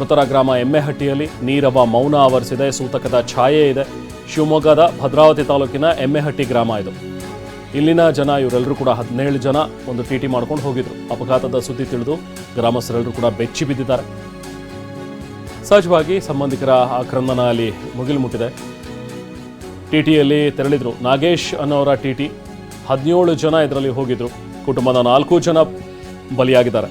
ಮೃತರ ಗ್ರಾಮ ಎಮ್ಮೆಹಟ್ಟಿಯಲ್ಲಿ ನೀರವ ಮೌನ ಆವರಿಸಿದೆ. ಸೂತಕದ ಛಾಯೆ ಇದೆ. ಶಿವಮೊಗ್ಗದ ಭದ್ರಾವತಿ ತಾಲೂಕಿನ ಎಮ್ಮೆಹಟ್ಟಿ ಗ್ರಾಮ ಇದು. ಇಲ್ಲಿನ ಜನ, ಇವರೆಲ್ಲರೂ ಕೂಡ ಹದಿನೇಳು ಜನ ಒಂದು ಟಿ ಟಿ ಮಾಡ್ಕೊಂಡು ಹೋಗಿದ್ರು. ಅಪಘಾತದ ಸುದ್ದಿ ತಿಳಿದು ಗ್ರಾಮಸ್ಥರೆಲ್ಲರೂ ಕೂಡ ಬೆಚ್ಚಿ ಬಿದ್ದಿದ್ದಾರೆ. ಸಹಜವಾಗಿ ಸಂಬಂಧಿಕರ ಆಕ್ರಂದನ ಅಲ್ಲಿ ಮುಗಿಲು ಮುಟ್ಟಿದೆ. ಟಿಟಿಯಲ್ಲಿ ತೆರಳಿದ್ರು ನಾಗೇಶ್ ಅನ್ನೋರ ಟಿಟಿ. ಹದಿನೇಳು ಜನ ಇದರಲ್ಲಿ ಹೋಗಿದ್ರು. ಕುಟುಂಬದ ನಾಲ್ಕು ಜನ ಬಲಿಯಾಗಿದ್ದಾರೆ.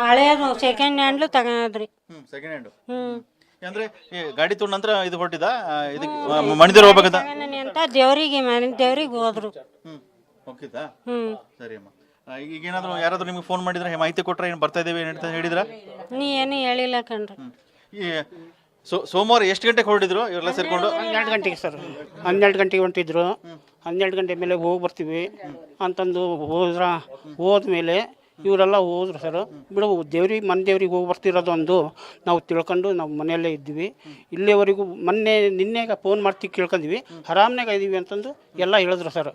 ಹಳೇದು ಸೆಕೆಂಡ್ ಹ್ಯಾಂಡ್ಲು ತಗೊಂಡ್ರಿ ಹ್ಮ್ ಸೆಕೆಂಡ್ ಹ್ಯಾಂಡ್ ಹ್ಮ್. ಅಂದ್ರೆ ಈ ಗಾಡಿ ತೊಗೊಂಡ ನಂತರ ಇದು ಹೊರಟಿದ? ಇದಕ್ಕೆ ಮಣಿದೇವ್ರು ಹೋಗ್ಬೇಕಂತ? ತಗೊಂಡನಿ ಅಂತ ದೇವ್ರಿಗೆ ಮನೆ ದೇವ್ರಿಗೆ ಹೋದ್ರು. ಹ್ಮ್ ಹೋಗಿದ್ದಾ ಹ್ಮ್. ಸರಿ ಅಮ್ಮ. ಆ, ಈಗ ಏನಾದ್ರು ಯಾರಾದ್ರೂ ನಿಮ್ಗೆ ಫೋನ್ ಮಾಡಿದ್ರೆ ಮಾಹಿತಿ ಕೊಟ್ರೆ ಏನು ಬರ್ತಾ ಇದ್ದೀವಿ ಏನು ಅಂತ ಹೇಳಿದ್ರ? ನೀ ಏನು ಹೇಳಿಲ್ಲ ಕಣ್ರಿ. ಈ ಸೋ ಸೋಮವಾರ ಎಷ್ಟು ಗಂಟೆಗೆ ಹೊರಟಿದ್ರು ಇವರೆಲ್ಲ ಸೇರ್ಕೊಂಡು? ಹನ್ನೆರಡು ಗಂಟೆಗೆ ಸರ್. ಹನ್ನೆರಡು ಗಂಟೆಗೆ ಹೊಂಟಿದ್ರು. ಹನ್ನೆರಡು ಗಂಟೆ ಮೇಲೆ ಹೋಗಿ ಬರ್ತೀವಿ. ಅಂತಂದು ಹೋದ್ರ ಹೋದ್ಮೇಲೆ ಇವರೆಲ್ಲ ಹೋದ್ರು ಸರ್. ಬಿಡು, ದೇವ್ರಿಗೆ ಮನೆ ದೇವ್ರಿಗೆ ಹೋಗಿ ಬರ್ತಿರೋದು ಒಂದು. ನಾವು ತಿಳ್ಕೊಂಡು ನಾವು ಮನೆಯಲ್ಲೇ ಇದ್ವಿ ಇಲ್ಲಿವರೆಗೂ ಮೊನ್ನೆ, ನಿನ್ನೆಗ ಫೋನ್ ಮಾಡ್ತಿ ಕೇಳ್ಕೊಂಡ್ವಿ. ಹರಾಮ್ನಾಗ ಇದೀವಿ ಅಂತಂದು ಎಲ್ಲ ಹೇಳಿದ್ರು ಸರ್.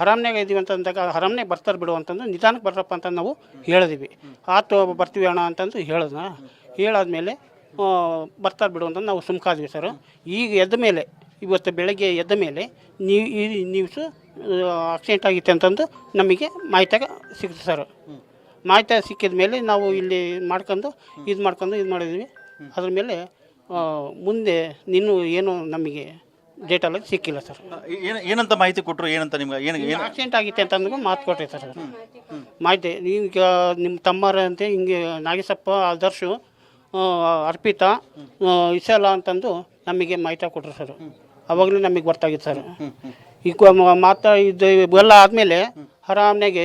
ಹರಾಮ್ನಾಗ ಇದೀವಿ ಅಂತಂದಾಗ ಆರಾಮ್ನಾಗ ಬರ್ತಾರೆ ಬಿಡು ಅಂತಂದು ನಿಧಾನಕ್ಕೆ ಬರ್ರಪ್ಪ ಅಂತ ನಾವು ಹೇಳಿದ್ವಿ. ಆತು ಬರ್ತೀವಿ ಅಣ್ಣ ಅಂತಂದು ಹೇಳಿದ್ನ. ಹೇಳಾದ್ಮೇಲೆ ಬರ್ತಾರೆ ಬಿಡು ಅಂತಂದು ನಾವು ಸುಮ್ಕಾದ್ವಿ ಸರ್. ಈಗ ಎದ್ದ ಮೇಲೆ, ಇವತ್ತು ಬೆಳಗ್ಗೆ ಎದ್ದ ಮೇಲೆ ನೀವು ಈ ನ್ಯೂಸು ಆಕ್ಸಿಡೆಂಟ್ ಆಗಿತ್ತು ಅಂತಂದು ನಮಗೆ ಮಾಹಿತಿಯಾಗ ಸಿಗುತ್ತೆ ಸರ್. ಮಾಹಿತಿ ಸಿಕ್ಕಿದ ಮೇಲೆ ನಾವು ಇಲ್ಲಿ ಮಾಡ್ಕೊಂಡು ಇದು ಮಾಡ್ಕೊಂಡು ಇದು ಮಾಡಿದ್ವಿ. ಅದ್ರ ಮೇಲೆ ಮುಂದೆ ನಿನ್ನೂ ಏನು ನಮಗೆ ಡೇಟಲ್ಲಿ ಸಿಕ್ಕಿಲ್ಲ ಸರ್. ಏನ್ ಏನಂತ ಮಾಹಿತಿ ಕೊಟ್ಟರು ಏನಂತ ನಿಮ್ಗೆ ಏನು ಏನು? ಆಕ್ಸಿಡೆಂಟ್ ಆಗಿತ್ತೆ ಅಂತಂದು ಮಾತು ಕೊಟ್ಟೆ ಸರ್. ಮಾಹಿತಿ ನೀವು ನಿಮ್ಮ ತಮ್ಮರ ಅಂತ ಹಿಂಗೆ ನಾಗೇಶಪ್ಪ ಆದರ್ಶು ಅರ್ಪಿತಾ ಇಸಲ ಅಂತಂದು ನಮಗೆ ಮಾಹಿತಿ ಕೊಟ್ಟರು ಸರ್. ಅವಾಗಲೂ ನಮಗೆ ಗೊತ್ತಾಗಿತ್ತು ಸರ್. ಈಗ ಮಾತಾ ಇದು ಎಲ್ಲ ಆದಮೇಲೆ ಆರಾಮ್ನಾಗೆ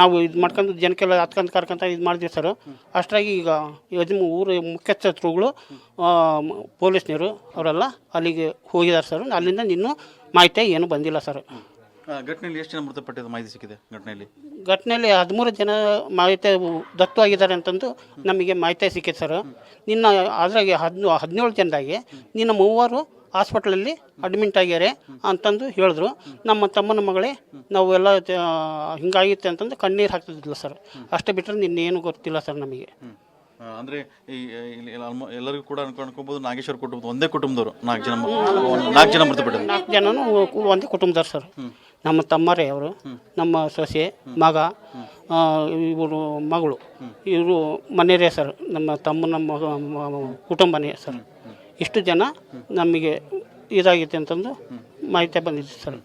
ನಾವು ಇದು ಮಾಡ್ಕೊಂಡು ಜನಕ್ಕೆಲ್ಲ ಹತ್ಕೊಂಡು ಕರ್ಕೊಂತ ಇದು ಮಾಡಿದ್ವಿ ಸರ್. ಅಷ್ಟಾಗಿ ಈಗ ಯಜಮ ಊರು ಮುಖ್ಯಸ್ಥರುಗಳು ಪೊಲೀಸ್ನವರು ಅವರೆಲ್ಲ ಅಲ್ಲಿಗೆ ಹೋಗಿದ್ದಾರೆ ಸರ್. ಅಲ್ಲಿಂದ ಇನ್ನೂ ಮಾಹಿತಿ ಏನು ಬಂದಿಲ್ಲ ಸರ್. ಘಟನೆಯಲ್ಲಿ ಎಷ್ಟು ಜನ ಮೃತಪಟ್ಟಿದ್ದು ಮಾಹಿತಿ ಸಿಕ್ಕಿದೆ ಘಟನೆಯಲ್ಲಿ? ಘಟನೆಯಲ್ಲಿ ಹದಿಮೂರು ಜನ ಮಾಹಿತಿ ದತ್ತು ಆಗಿದ್ದಾರೆ ಅಂತಂದು ನಮಗೆ ಮಾಹಿತಿ ಸಿಕ್ಕಿದೆ ಸರ್. ನಿನ್ನ ಅದ್ರಾಗೆ ಹದಿನ ಹದಿನೇಳು ಜನದಾಗೆ ನಿನ್ನ ಮೂವರು ಹಾಸ್ಪಿಟ್ಲಲ್ಲಿ ಅಡ್ಮಿಂಟ್ ಆಗ್ಯಾರೆ ಅಂತಂದು ಹೇಳಿದ್ರು. ನಮ್ಮ ತಮ್ಮನ ಮಗಳೇ ನಾವು ಎಲ್ಲ ಹಿಂಗಾಗಿತ್ತೆ ಅಂತಂದು ಕಣ್ಣೀರು ಹಾಕ್ತಿದ್ದಿಲ್ಲ ಸರ್. ಅಷ್ಟೇ ಬಿಟ್ಟರೆ ನಿನ್ನೇನು ಗೊತ್ತಿಲ್ಲ ಸರ್ ನಮಗೆ. ಅಂದ್ರೆ ಈ ಎಲ್ಲರಿಗೂ ಕೂಡ ಅನ್ಕೊಂಡ್ಕೋಬಹುದು ನಾಗೇಶ್ವರ ಕುಟುಂಬ ಒಂದೇ ಕುಟುಂಬದವರು ನಾಲ್ಕು ಜನ ನಾಲ್ಕು ಜನ ಮೃತಪಟ್ಟರು ನಾಲ್ಕು ಜನನು ಒಂದೇ ಕುಟುಂಬದವ್ರು ಸರ್. ನಮ್ಮ ತಮ್ಮರೇ ಅವರು ನಮ್ಮ ಸೊಸೆ ಮಗ ಇವರು ಮಗಳು. ಇವರು ಮನೆಯರೇ ಸರ್. ನಮ್ಮ ತಮ್ಮನ ಮಗ ಮ- ಕುಟುಂಬನೇ ಸರ್. ಇಷ್ಟು ಜನ ನಮಗೆ ಇದಾಗಿದೆ ಅಂತಂದು ಮಾಹಿತಿ ಬಂದಿದೆ ಸರ್.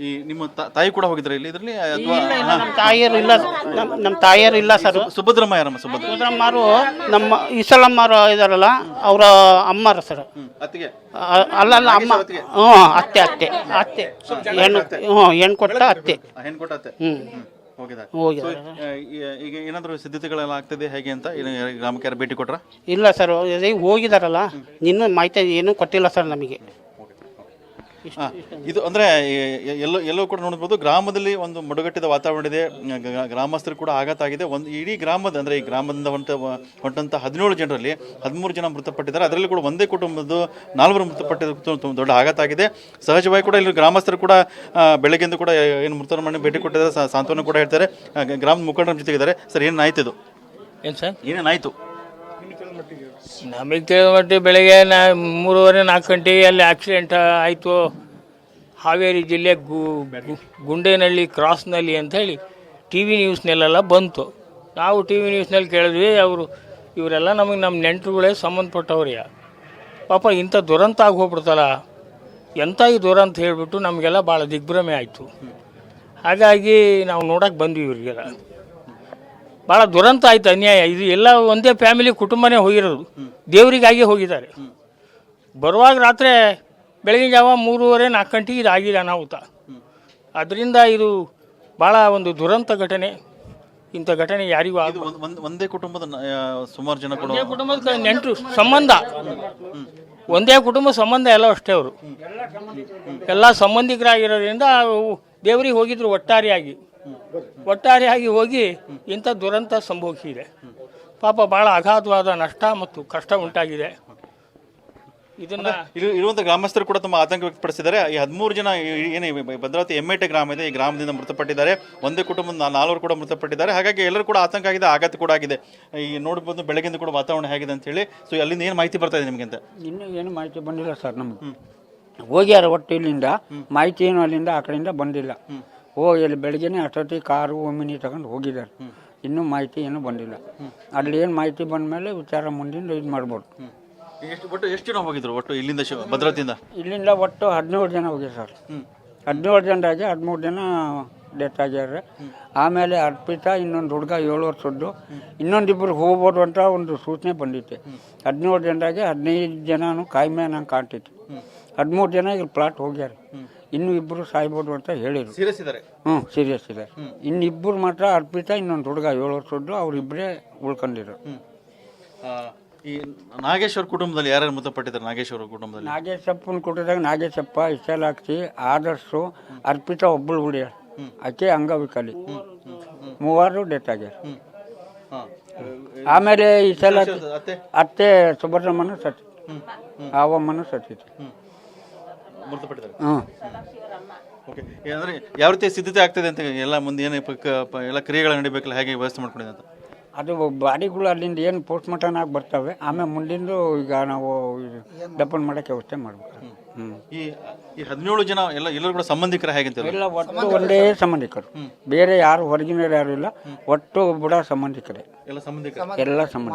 ಈ ನಿಮ್ಮ ತಾ- ತಾಯಿ ಕೂಡ ಹೋಗಿದ್ರೆ ಇಲ್ಲಿ ಇದರಲ್ಲಿ? ಅಥವಾ ನಮ್ಮ ತಾಯಿಯರು ಇಲ್ಲ ನಮ್ಮ ನಮ್ಮ ತಾಯಿಯರು ಇಲ್ಲ ಸರ್. ಸುಭದ್ರಮ್ಮ ಯಾರಮ್ಮ ಸುಭದ್ರ ನಮ್ಮ ಇಸಲಮ್ಮರು ಇದಾರಲ್ಲ ಅವರ ಅಮ್ಮರ ಸರ್. ಅತ್ತಿಗೆ? ಅ- ಅಲ್ಲಲ್ಲ ಅಮ್ಮ. ಹ್ಞೂ ಅತ್ತೆ ಅತ್ತೆ ಅತ್ತೆ. ಹೆಣ್ಣು ಹ್ಞೂ ಹೆಣ್ಣು ಕೊಟ್ಟ ಅತ್ತೆ. ಹೆಣ್ಣು ಕೊಟ್ಟ ಅತ್ತೆ. ಹ್ಞೂ ಹೋಗಿದ್ದಾರೆ. ಹೋಗಿದ್ದಾರೆ. ಈಗ ಏನಾದರೂ ಸಿದ್ಧತೆಗಳೆಲ್ಲ ಆಗ್ತದೆ ಹೇಗೆ ಅಂತ ಏನು ಗ್ರಾಮಕ್ಕೆ ಭೇಟಿ ಕೊಟ್ರ? ಇಲ್ಲ ಸರ್ ಅದೇ ಹೋಗಿದಾರಲ್ಲ ನಿನ್ನ ಮಾಹಿತಿ ಏನೂ ಕೊಟ್ಟಿಲ್ಲ ಸರ್ ನಮಗೆ. ಇದು ಅಂದ್ರೆ ಎಲ್ಲೋ ಎಲ್ಲೋ ಕೂಡ ನೋಡ್ಬೋದು ಗ್ರಾಮದಲ್ಲಿ ಒಂದು ಮಡುಗಟ್ಟಿದ ವಾತಾವರಣ ಇದೆ. ಗ್ರಾಮಸ್ಥರು ಕೂಡ ಆಘಾತ ಆಗಿದೆ. ಒಂದು ಇಡೀ ಗ್ರಾಮದ ಅಂದ್ರೆ ಈ ಗ್ರಾಮದಿಂದ ಹೊಂಟ ಹೊಂಟಂತ ಹದಿನೇಳು ಜನರಲ್ಲಿ ಹದಿಮೂರು ಜನ ಮೃತಪಟ್ಟಿದ್ದಾರೆ. ಅದರಲ್ಲಿ ಕೂಡ ಒಂದೇ ಕುಟುಂಬದ್ದು ನಾಲ್ವರು ಮೃತಪಟ್ಟಿದ್ದು ತು- ತು- ದೊಡ್ಡ ಆಘಾತ ಆಗಿದೆ. ಸಹಜವಾಗಿ ಕೂಡ ಇಲ್ಲಿ ಗ್ರಾಮಸ್ಥರು ಕೂಡ ಬೆಳಗ್ಗೆಂದು ಬೆಳಗ್ಗೆಯಿಂದ ಕೂಡ ಏನು ಮೃತರ ಮನೆ ಭೇಟಿ ಕೊಟ್ಟಿದ್ದಾರೆ. ಸಾಂತ್ವನ ಕೂಡ ಹೇಳ್ತಾರೆ. ಗ್ರಾಮದ ಮುಖಂಡರ ಜೊತೆಗಿದ್ದಾರೆ. ಸರ್ ಏನಾಯ್ತು ಇದು? ಏನು ಸರ್? ಏನೇನಾಯ್ತು? ನಮಗೆ ತಿಳಿದ ಮಟ್ಟಿಗೆ ಬೆಳಗ್ಗೆ ನಾ ಮೂರುವರೆ ನಾಲ್ಕು ಗಂಟೆಗೆ ಅಲ್ಲಿ ಆಕ್ಸಿಡೆಂಟ್ ಆಯಿತು. ಹಾವೇರಿ ಜಿಲ್ಲೆ ಗು ಗುಂಡೇನಹಳ್ಳಿ ಕ್ರಾಸ್ನಲ್ಲಿ ಅಂಥೇಳಿ ಟಿ ವಿ ನ್ಯೂಸ್ನಲ್ಲೆಲ್ಲ ಬಂತು. ನಾವು ಟಿ ವಿ ನ್ಯೂಸ್ನಲ್ಲಿ ಕೇಳಿದ್ವಿ, ಅವರು ಇವರೆಲ್ಲ ನಮಗೆ ನಮ್ಮ ನೆಂಟರುಗಳೇ ಸಂಬಂಧಪಟ್ಟವ್ರಿಗೆ ಪಾಪ ಇಂಥ ದುರಂತ ಆಗಿ ಹೋಗ್ಬಿಡ್ತಲ್ಲ ಎಂಥ ಈ ದುರಂತ ಹೇಳಿಬಿಟ್ಟು ನಮಗೆಲ್ಲ ಭಾಳ ದಿಗ್ಭ್ರಮೆ ಆಯಿತು. ಹಾಗಾಗಿ ನಾವು ನೋಡೋಕೆ ಬಂದ್ವಿ ಇವರಿಗೆಲ್ಲ. ಭಾಳ ದುರಂತ ಆಯ್ತು ಅನ್ಯಾಯ. ಇದು ಎಲ್ಲ ಒಂದೇ ಫ್ಯಾಮಿಲಿ ಕುಟುಂಬನೇ ಹೋಗಿರೋದು. ದೇವರಿಗಾಗಿ ಹೋಗಿದ್ದಾರೆ. ಬರುವಾಗ ರಾತ್ರಿ ಬೆಳಗಿನ ಜಾವ ಮೂರುವರೆ ನಾಲ್ಕು ಗಂಟೆಗೆ ಇದು ಆಗಿದೆ ಅನಾಹುತ ಅದರಿಂದ ಇದು ಭಾಳ ಒಂದು ದುರಂತ ಘಟನೆ. ಇಂಥ ಘಟನೆ ಯಾರಿಗೂ ಆಗ ಒಂದ್- ಕುಟುಂಬದ ಸುಮಾರು ಜನ ಒಂದೇ ಕುಟುಂಬದ ನೆಂಟರು ಸಂಬಂಧ. ಒಂದೇ ಕುಟುಂಬ ಸಂಬಂಧ ಎಲ್ಲ ಅಷ್ಟೇ ಅವರು. ಎಲ್ಲ ಸಂಬಂಧಿಕರಾಗಿರೋದ್ರಿಂದ ದೇವರಿಗೆ ಹೋಗಿದ್ರು ಒಟ್ಟಾರೆಯಾಗಿ. ಒಟ್ಟಾರೆಯಾಗಿ ಹೋಗಿ ಇಂಥ ದುರಂತ ಸಂಭವಿಸಿದೆ ಪಾಪ ಭಾಳ ಅಗಾಧವಾದ ನಷ್ಟ ಮತ್ತು ಕಷ್ಟ ಉಂಟಾಗಿದೆ. ಇದನ್ನ ಇಲ್ಲಿ ಇರುವಂಥ ಗ್ರಾಮಸ್ಥರು ಕೂಡ ತುಂಬಾ ಆತಂಕ ವ್ಯಕ್ತಪಡಿಸಿದ್ದಾರೆ. ಈ ಹದಿಮೂರು ಜನ ಏನು ಭದ್ರಾವತಿ ಎಮ್ಮೆಟೆ ಗ್ರಾಮ ಇದೆ ಈ ಗ್ರಾಮದಿಂದ ಮೃತಪಟ್ಟಿದ್ದಾರೆ. ಒಂದೇ ಕುಟುಂಬದ ನಾಲ್ವರು ಕೂಡ ಮೃತಪಟ್ಟಿದ್ದಾರೆ. ಹಾಗಾಗಿ ಎಲ್ಲರೂ ಕೂಡ ಆತಂಕ ಆಗಿದೆ ಆಘಾತ ಕೂಡ ಆಗಿದೆ. ಈ ನೋಡಬಹುದು ಬೆಳಗಿಂದ ಕೂಡ ವಾತಾವರಣ ಹೇಗಿದೆ ಅಂತ ಹೇಳಿ. ಸೊ ಅಲ್ಲಿಂದ ಏನು ಮಾಹಿತಿ ಬರ್ತಾ ಇದೆ ನಿಮಗೆ ಅಂತ? ಇನ್ನೂ ಏನು ಮಾಹಿತಿ ಬಂದಿಲ್ಲ ಸರ್ ನಮಗೆ. ಹೋಗ್ಯಾರ ಒಟ್ಟು ಇಲ್ಲಿಂದ ಮಾಹಿತಿ ಏನು ಅಲ್ಲಿಂದ ಆ ಕಡೆಯಿಂದ ಬಂದಿಲ್ಲ. ಹೋಗಿ ಅಲ್ಲಿ ಬೆಳಗ್ಗೆನೆ ಅಷ್ಟೊತ್ತಿಗೆ ಕಾರು ಒಮ್ಮಿನಿ ತಗೊಂಡು ಹೋಗಿದ್ದಾರೆ. ಇನ್ನೂ ಮಾಹಿತಿ ಏನೂ ಬಂದಿಲ್ಲ. ಅಲ್ಲಿ ಏನು ಮಾಹಿತಿ ಬಂದ ಮೇಲೆ ವಿಚಾರ ಮುಂದಿನ ಇದು ಮಾಡ್ಬೋದು. ಎಷ್ಟು ಒಟ್ಟು ಎಷ್ಟು ಜನ ಹೋಗಿದ್ರು? ಒಟ್ಟು ಇಲ್ಲಿಂದ ಶಿವ ಇಲ್ಲಿಂದ ಒಟ್ಟು ಹದಿನೇಳು ಜನ ಹೋಗಿ ಸರ್. ಹದಿನೇಳು ಜನರಾಗಿ ಹದಿಮೂರು ಜನ ಡೆತ್ ಆಗ್ಯಾರ. ಆಮೇಲೆ ಅರ್ಪಿತಾ ಇನ್ನೊಂದು ಹುಡುಗ ಏಳು ವರ್ಷದ್ದು ಇನ್ನೊಂದಿಬ್ಬರು ಹೋಗ್ಬೋದು ಅಂತ ಒಂದು ಸೂಚನೆ ಬಂದಿತ್ತು. ಹದಿನೇಳು ಜನರಾಗಿ ಹದಿನೈದು ಜನನು ಕಾಯ್ಮೆ ನಂಗೆ ಕಾಣ್ತಿತ್ತು ಹದಿಮೂರು ಜನ ಇಲ್ಲಿ ಪ್ಲಾಟ್ ಹೋಗ್ಯಾರ. ಇನ್ನು ಇಬ್ಬರು ಸಾಯ್ಬೋದು ಅಂತ ಹೇಳಿದರು. ಸೀರಿಯಸ್ ಇದ್ದಾರೆ ಹ್ಞೂ ಸೀರಿಯಸ್ ಇದೆ ಇನ್ನಿಬ್ಬರು ಮಾತ್ರ ಅರ್ಪಿತಾ ಇನ್ನೊಂದು ಹುಡುಗ ಏಳು ವರ್ಷದ್ದು ಅವರಿಬ್ಬರೇ ಉಳ್ಕೊಂಡಿರು ಈ ನಾಗೇಶ್ವರ ಕುಟುಂಬದಲ್ಲಿ ಯಾರ್ಯಾರು ಮೃತಪಟ್ಟಿದ್ದಾರೆ ನಾಗೇಶ್ವರ ಕುಟುಂಬದಲ್ಲಿ? ನಾಗೇಶಪ್ಪನ ಕುಟುಂಬದಾಗ ನಾಗೇಶಪ್ಪ ಇಷ್ಟಲಾಕ್ಷಿ ಆದರ್ಶು ಅರ್ಪಿತ ಒಬ್ಬಳು ಹುಡಿಯ ಆಕೆ ಅಂಗವಿಕಲಿ. ಮೂವರು ಡೆತ್ ಆಗ್ಯಾರ. ಆಮೇಲೆ ಈ ಸಲ ಅತ್ತೆ? ಸುಬ್ರಹ್ಮಣ್ಯ ಸತ್ತಿ ಆವಮ್ಮನ ಸತ್ತಿತ್ತು ಮೃತಪಟ್ಟಿದ್ದಾರೆ. ಓಕೆ ಅಂದರೆ ಯಾವ ರೀತಿ ಸಿದ್ಧತೆ ಆಗ್ತದೆ ಅಂತ ಎಲ್ಲ ಮುಂದೆ ಏನು ಪ- ಕ- ಪ- ಎಲ್ಲ ಕ್ರಿಯೆಗಳು ನಡಿಬೇಕಲ್ಲ ಹೇಗೆ ವ್ಯವಸ್ಥೆ ಮಾಡ್ಕೊಂಡಿದೆ ಅಂತ? ಅದು ಬಾಡಿಗಳು ಅಲ್ಲಿಂದ ಏನು ಪೋಸ್ಟ್ ಮಾರ್ಟಮ್ ಆಗಿ ಬರ್ತವೆ ಆಮೇಲೆ ಮುಂದಿಂದು ಈಗ ನಾವು ಡಪ್ಪನ್ ದಪ್ಪನ್ ಮಾಡೋಕ್ಕೆ ವ್ಯವಸ್ಥೆ ಮಾಡ್ಬೇಕು. ಹ್ಞೂ ಈ ಈ ಹದಿನೇಳು ಜನ ಎಲ್ಲ ಎಲ್ಲರೂ ಕೂಡ ಸಂಬಂಧಿಕರ ಹೇಗೆ ಎಲ್ಲ ಒಟ್ಟು ಒಂದೇ ಸಂಬಂಧಿಕರು. ಬೇರೆ ಯಾರು ಹೊರಗಿನವ್ರು ಯಾರು ಇಲ್ಲ ಒಟ್ಟು ಬುಡ ಸಂಬಂಧಿಕರೇ. ಎಲ್ಲ ಸಂಬಂಧಿಕರು? ಎಲ್ಲ ಸಂಬಂಧ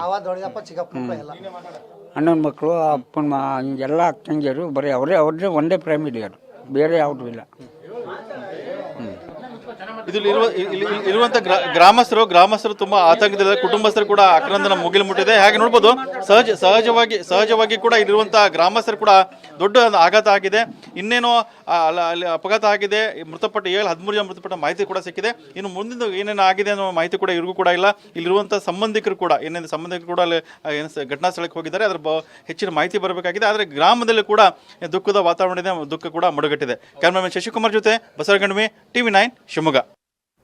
ಅಣ್ಣನ ಮಕ್ಕಳು ಅಪ್ಪನ ಮ ಹಿಂಗೆಲ್ಲ ಅಕ್ಕಂಗಿಯರು ಬರೀ ಅವರೇ ಅವ್ರದ್ದೇ ಒಂದೇ ಫ್ಯಾಮಿಲಿಯರು ಬೇರೆ ಯಾವುದೂ ಇಲ್ಲ. ಇಲ್ಲಿ- ಇರುವಂತ ಗ್ರಾ- ಗ್ರಾಮಸ್ಥರು ಗ್ರಾಮಸ್ಥರು ತುಂಬಾ ಆತಂಕದಲ್ಲಿದ್ದಾರೆ ಕುಟುಂಬಸ್ಥರು ಕೂಡ ಆಕ್ರಂದನ ಮುಗಿಲು ಮುಟ್ಟಿದೆ ಹಾಗೆ ನೋಡ್ಬೋದು, ಸಹಜ ಸಹಜವಾಗಿ ಸಹಜವಾಗಿ ಕೂಡ ಇಲ್ಲಿರುವಂತಹ ಗ್ರಾಮಸ್ಥರು ಕೂಡ ದೊಡ್ಡ ಆಘಾತ ಆಗಿದೆ. ಇನ್ನೇನು ಅಪಘಾತ ಆಗಿದೆ. ಮೃತಪಟ್ಟ ಏಳು ಹದಿಮೂರು ಜನ ಮೃತಪಟ್ಟ ಮಾಹಿತಿ ಕೂಡ ಸಿಕ್ಕಿದೆ. ಇನ್ನು ಮುಂದಿನ ಏನೇನು ಆಗಿದೆ ಅನ್ನೋ ಮಾಹಿತಿ ಕೂಡ ಇವ್ರಿಗೂ ಕೂಡ ಇಲ್ಲ. ಇಲ್ಲಿರುವಂಥ ಸಂಬಂಧಿಕರು ಕೂಡ, ಏನೇನು ಸಂಬಂಧಿಕರು ಕೂಡ ಅಲ್ಲಿ ಏನು ಘಟನಾ ಸ್ಥಳಕ್ಕೆ ಹೋಗಿದ್ದಾರೆ, ಅದರ ಹೆಚ್ಚಿನ ಮಾಹಿತಿ ಬರಬೇಕಾಗಿದೆ. ಆದರೆ ಗ್ರಾಮದಲ್ಲಿ ಕೂಡ ದುಃಖದ ವಾತಾವರಣ ಇದೆ ದುಃಖ ಕೂಡ ಮಡುಗಟ್ಟಿದೆ. ಕ್ಯಾಮ್ರಾಮನ್ ಶಶಿಕುಮಾರ್ ಜೊತೆ ಬಸವಗಣ್ಮಿ ಟಿವಿ ನೈನ್ ಶಿವಮೊಗ್ಗ.